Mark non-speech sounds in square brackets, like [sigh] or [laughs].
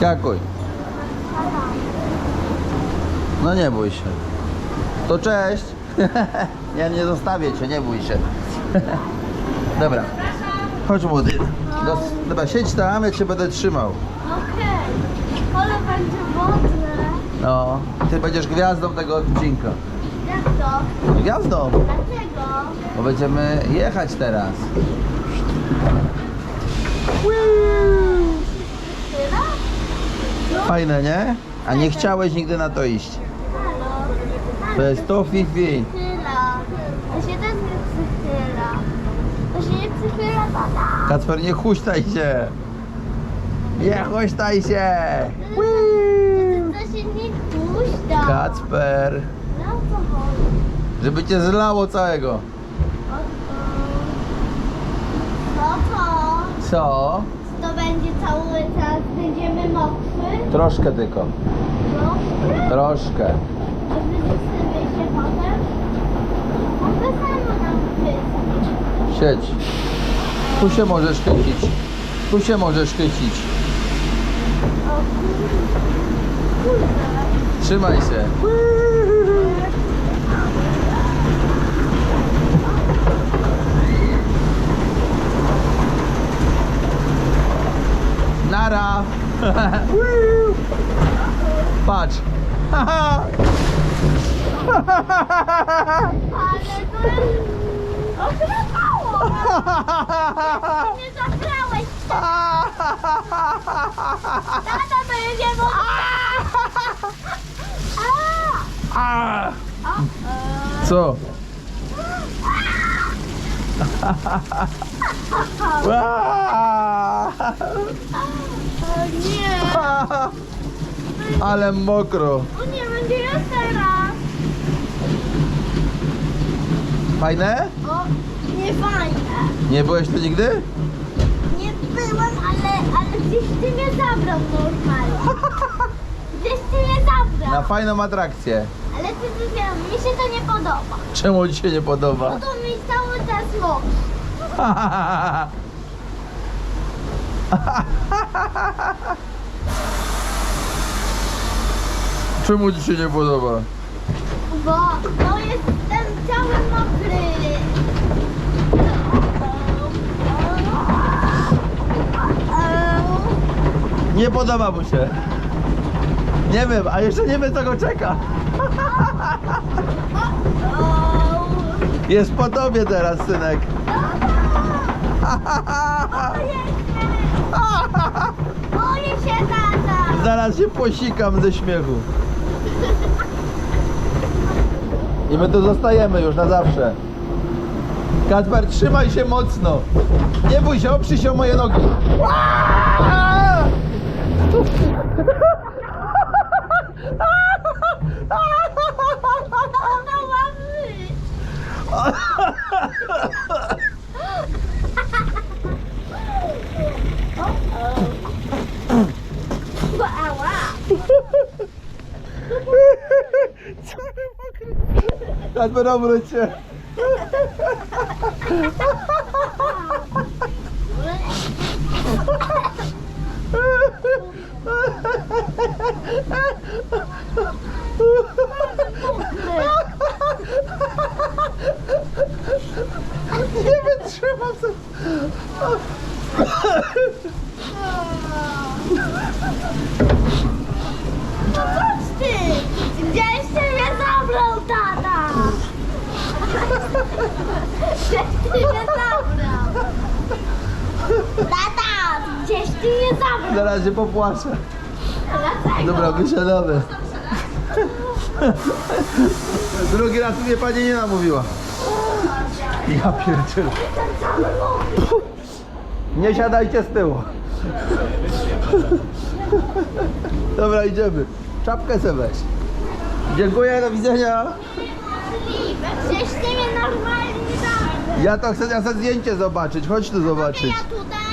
Skakuj. No nie bój się. To cześć. [laughs] ja nie zostawię cię, nie bój się. [laughs] Dobra. Chodź młody. Do, dobra, siedź tam, ja cię będę trzymał. Okej. Ale będzie wodne. No, ty będziesz gwiazdą tego odcinka. Jak to? Gwiazdą, Dlaczego? bo będziemy jechać teraz. No, Fajne, nie? A nie chciałeś nigdy na to iść. To jest to Fifi. To się też nie psychyla. To się nie psychyla, tata. Kacper, nie huśtaj się. Nie huśtaj się. To, się nie puszcza. Kacper, No żeby cię zlało całego. Co? Będzie cały czas, będziemy mokrzy. Troszkę tylko. Mokrzy? Troszkę. A wysypy się potem? A to samo nam wysypie. Siedź. Tu się możesz chycić. Tu się możesz chycić. O. Trzymaj się. Patrz. Ale to. Ochlapało! Nie zabrałeś Tata, to. A! Co? O nie! Ale mokro. O nie, będzie teraz! Fajne? O, nie fajne. Nie byłeś tu nigdy? Nie byłem, ale, ale gdzieś ty mnie zabrał normalnie. [laughs] Gdzieś ty mnie zabrał. Na fajną atrakcję. Ale ty, ty, ty, mi się to nie podoba. Czemu ci się nie podoba? Bo to mi cały czas mokrzy. [laughs] Czemu ci się nie podoba? Bo to jest ten cały mokry. Nie podoba mu się. Nie wiem, a jeszcze nie wiem co go czeka. Jest po tobie teraz, synek. Boję się tata. Zaraz się posikam ze śmiechu. I my tu zostajemy już na zawsze. Kacper, trzymaj się mocno. Nie bój się, oprzyj się o moje nogi. To ma być. Kacper, obróć się. Nie wytrzymam. No chodź ty! Gdzieś ty mnie zabrał, tata! Gdzieś ty mnie zabrał! Tata! Gdzieś ty mnie zabrał! Zaraz się popłaczę. Dobra, wysiadamy. Drugi raz mnie pani nie namówiła. Ja pierdzielę. Nie siadajcie z tyłu. Dobra, idziemy. Czapkę sobie weź. Dziękuję, do widzenia. Możliwe. Gdzieś ty mnie normalnie! Ja to chcę ja chcę zdjęcie zobaczyć. Chodź tu zobaczyć. Ja tutaj